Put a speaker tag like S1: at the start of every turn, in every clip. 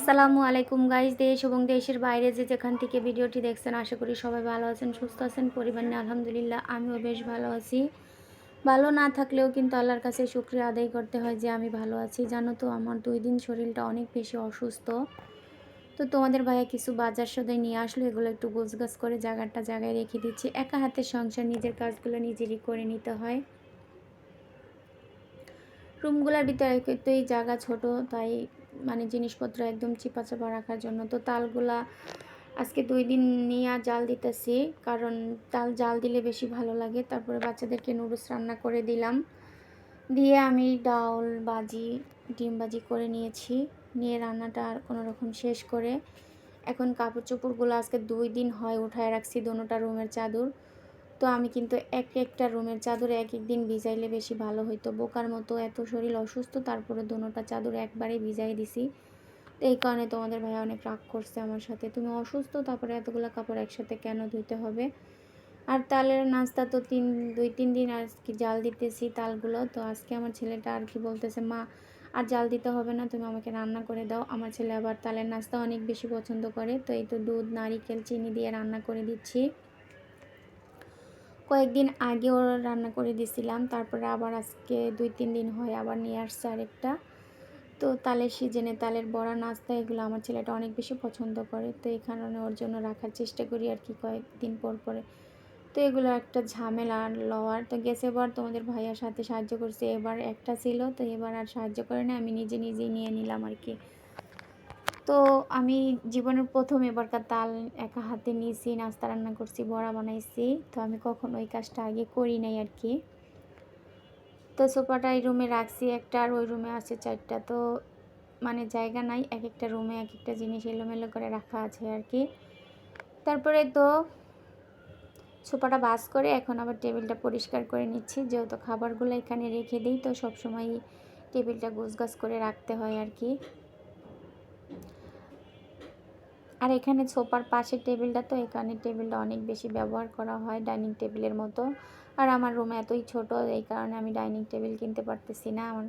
S1: আসসালামু আলাইকুম গাইজ দেশ এবং দেশের বাইরে যে যেখান থেকে ভিডিওটি দেখছেন, আশা করি সবাই ভালো আছেন, সুস্থ আছেন, পরিবার নিয়ে আলহামদুলিল্লাহ আমিও বেশ ভালো আছি। ভালো না থাকলেও কিন্তু আল্লাহর কাছে শুক্রিয়া আদায় করতে হয় যে আমি ভালো আছি। জানো তো, আমার দুই দিন শরীরটা অনেক বেশি অসুস্থ। তো তোমাদের ভাইয়া কিছু বাজার সদাই নিয়ে আসলো, এগুলো একটু গোছগাছ করে জায়গাটা জায়গায় রেখে দিচ্ছি। একা হাতের সংসার, নিজের কাজগুলো নিজেরই করে নিতে হয়। রুমগুলোর ভিতরে তো এই জায়গা ছোট, তাই মানে জিনিসপত্র একদম চিপা চাপা রাখার জন্য। তো তালগুলা আজকে দুই দিন নিয়ে জাল দিতেছি, কারণ তাল জাল দিলে বেশি ভালো লাগে। তারপরে বাচ্চাদেরকে নুডলস রান্না করে দিলাম। দিয়ে আমি ডাউল বাজি, ডিম বাজি করে নিয়েছি। নিয়ে রান্নাটা আর কোনো রকম শেষ করে এখন কাপড় চোপড়গুলো আজকে দুই দিন হয় উঠায় রাখছি দোনোটা রুমের চাদর। তো আমি কিন্তু এক একটা রুমের চাদর এক এক দিন ভিজাইলে বেশি ভালো হইতো। বোকার মতো এত শরীর অসুস্থ, তারপরে দোনোটা চাদর একবারে ভিজাই দিছি। তো এই কারণে তোমাদের ভাই অনেক রাগ করছে আমার সাথে। তুমি অসুস্থ, তারপরে এতগুলো কাপড় একসাথে কেন ধুইতে হবে? আর তালের নাস্তা তো তিন, দুই, তিন দিন আর কি জাল দিতেছি তালগুলো। তো আজকে আমার ছেলেটা আর কি বলতেছে, মা, আর জাল দিতে হবে না, তুমি আমাকে রান্না করে দাও। আমার ছেলে আবার তালের নাস্তা অনেক বেশি পছন্দ করে। তো এই তো দুধ, নারিকেল, চিনি দিয়ে রান্না করে দিচ্ছি। কয়েকদিন আগেও রান্না করে দিছিলাম, তারপরে আবার আজকে দুই তিন দিন হয় আবার নিয়ে আসছে আরেকটা। তো তালের সিজনে তালের বড়া, নাস্তা এগুলো আমার ছেলেটা অনেক বেশি পছন্দ করে, তো কারণে ওর জন্য রাখার চেষ্টা করি আর কি কয়েকদিন পর পরে। তো এগুলো একটা ঝামেলা লওয়ার। তো গেছে এবার তোমাদের ভাইয়ার সাথে সাহায্য করছে, এবার একটা ছিল, তো এবার আর সাহায্য করে না আমি নিজে নিজেই নিয়ে নিলাম আর কি। তো আমি জীবনের প্রথম এবারকার তাল একা হাতে নিয়েছি, নাস্তা রান্না করছি, বড়া বানাইছি। তো আমি কখনো ওই কাজটা আগে করি নাই আর কি। তো সোফাটা এই রুমে রাখছি, একটা আর ওই রুমে আছে চারটা। তো মানে জায়গা নাই এক একটা রুমে এক একটা জিনিস এলোমেলো করে রাখা আছে আর কি। তারপরে তো সোফাটা বাস করে এখন আবার টেবিলটা পরিষ্কার করে নিচ্ছি। যেহেতু খাবারগুলো এখানে রেখে দিই, তো সবসময় টেবিলটা গোছগাছ করে রাখতে হয় আর কি। আর এখানে সোফার পাশের টেবিলটা তো এখানে টেবিলটা অনেক বেশি ব্যবহার করা হয় ডাইনিং টেবিলের মতো। আর আমার রুম এতই ছোট, এই কারণে আমি ডাইনিং টেবিল কিনতে পারতেছি না। আমার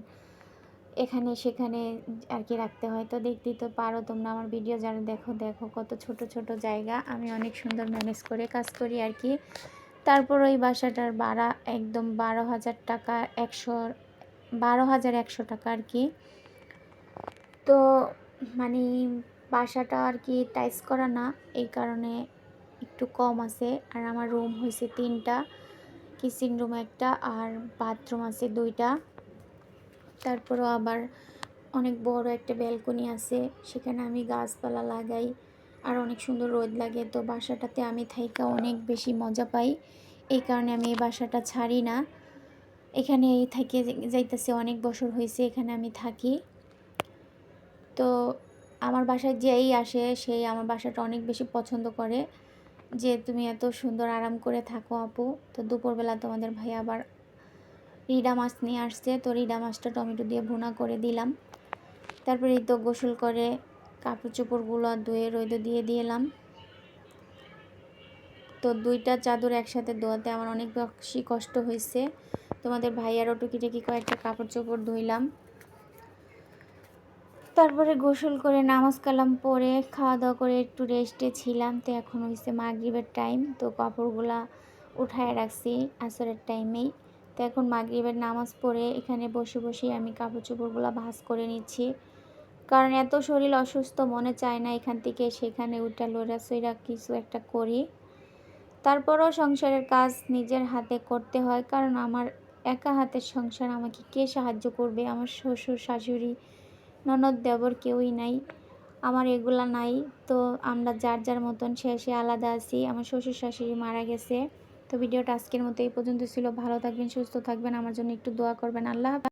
S1: এখানে সেখানে আর কি রাখতে হয়। তো দেখতেই তো পারো তোমরা আমার ভিডিও, যারা দেখো দেখো কত ছোট ছোট জায়গা। আমি অনেক সুন্দর ম্যানেজ করে কাজ করি আর কি। তারপর ওই বাসাটার ভাড়া একদম বারো হাজার টাকা, একশো, বারো হাজার একশো টাকা আর কি। তো মানে বাসাটা আর কি টাইস করা না, এই কারণে একটু কম আছে। আর আমার রুম হয়েছে তিনটা, কিচেন রুম একটা আর বাথরুম আছে দুইটা। তারপরও আবার অনেক বড় একটা ব্যালকনি আছে, সেখানে আমি গাছপালা লাগাই। আর অনেক সুন্দর রোদ লাগে, তো বাসাটাতে আমি থাইকা অনেক বেশি মজা পাই। এই কারণে আমি এই বাসাটা ছাড়ি না। এখানে থেকে যাইতেছে অনেক বছর হয়েছে এখানে আমি থাকি। তো আমার বাসায় যেই আসে, সেই আমার বাসাটা অনেক বেশি পছন্দ করে। যে তুমি এত সুন্দর আরাম করে থাকো আপু। তো দুপুরবেলা তোমাদের ভাই আবার রিডা মাছ নিয়ে আসছে। তো রিডা মাছটা টমেটো দিয়ে ভুনা করে দিলাম। তারপরে এই তো গোসল করে কাপড় চোপড়গুলো ধুয়ে রোদে দিয়ে দিলাম। তো দুইটা চাদর একসাথে ধোয়াতে আমার অনেক বেশি কষ্ট হয়েছে। তোমাদের ভাইয়ারও টুকিটাকি কয়েকটা কাপড় চোপড় ধুইলাম। তারপরে গোসল করে নামাজ কালাম পরে খাওয়া দাওয়া করে একটু রেস্টে ছিলাম। তো এখন হয়েছে মাগরীবের টাইম তো কাপড়গুলা উঠায় রাখছি আসরের টাইমেই তো এখন মাগরীবের নামাজ পড়ে এখানে বসে বসে আমি কাপড় চোপড়গুলো ভাস করে নিচ্ছি। কারণ এত শরীর অসুস্থ, মনে চায় না এখান থেকে সেখানে উঠা লোরা সইরা কিছু একটা করি। তারপরও সংসারের কাজ নিজের হাতে করতে হয়, কারণ আমার একা হাতের সংসার আমাকে কে সাহায্য করবে? আমার শ্বশুর, শাশুড়ি ননদ দেবর কেউই নাই, আমার এগুলা নাই। তো আমরা যার যার মতন শেষে আলাদা আছি, আমার শ্বশুর শাশুড়ি মারা গেছে। তো ভিডিওটা আজকের মতো এই পর্যন্ত ছিল। ভালো থাকবেন, সুস্থ থাকবেন। আমার জন্য একটু দোয়া করবেন। আল্লাহ